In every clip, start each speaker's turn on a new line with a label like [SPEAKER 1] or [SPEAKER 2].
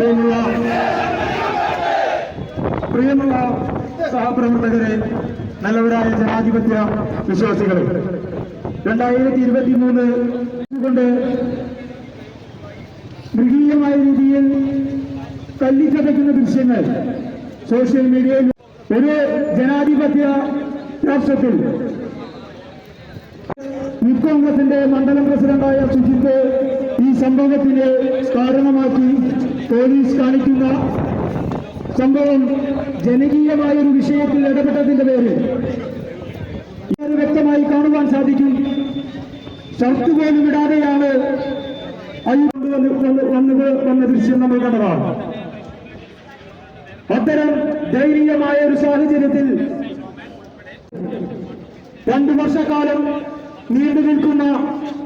[SPEAKER 1] പ്രിയമുള്ള പ്രിയമുള്ള സഹപ്രവർത്തകരെ നല്ലവരായ ജനാധിപത്യ വിശ്വാസികളെ രണ്ടായിരത്തി ഇരുപത്തി മൂന്ന് കൊണ്ട് മൃഗീയമായ രീതിയിൽ തല്ലിച്ചതയ്ക്കുന്ന ദൃശ്യങ്ങൾ സോഷ്യൽ മീഡിയയിൽ ഒരു ജനാധിപത്യ രാഷ്ട്രത്തിൽ യൂത്ത് കോൺഗ്രസിന്റെ മണ്ഡലം പ്രസിഡന്റായ സുജിത്ത് ഈ സംഭവത്തിന് കാരണമാക്കി പോലീസ് കാണിക്കുന്ന സംഭവം ജനകീയമായ ഒരു വിഷയത്തിൽ ഇടപെട്ടതിന്റെ പേരിൽ വ്യക്തമായി കാണുവാൻ സാധിക്കും. ഷർട്ട് പോലും ഇടാതെയാണ് വന്ന ദൃശ്യം നമ്മൾ കണ്ടതാണ്. അത്തരം ദയനീയമായ ഒരു സാഹചര്യത്തിൽ രണ്ടു വർഷക്കാലം നീണ്ടു നിൽക്കുന്ന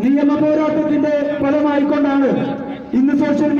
[SPEAKER 1] നിയമ പോരാട്ടത്തിന്റെ ഫലമായിക്കൊണ്ടാണ് ഇന്ന് സോഷ്യൽ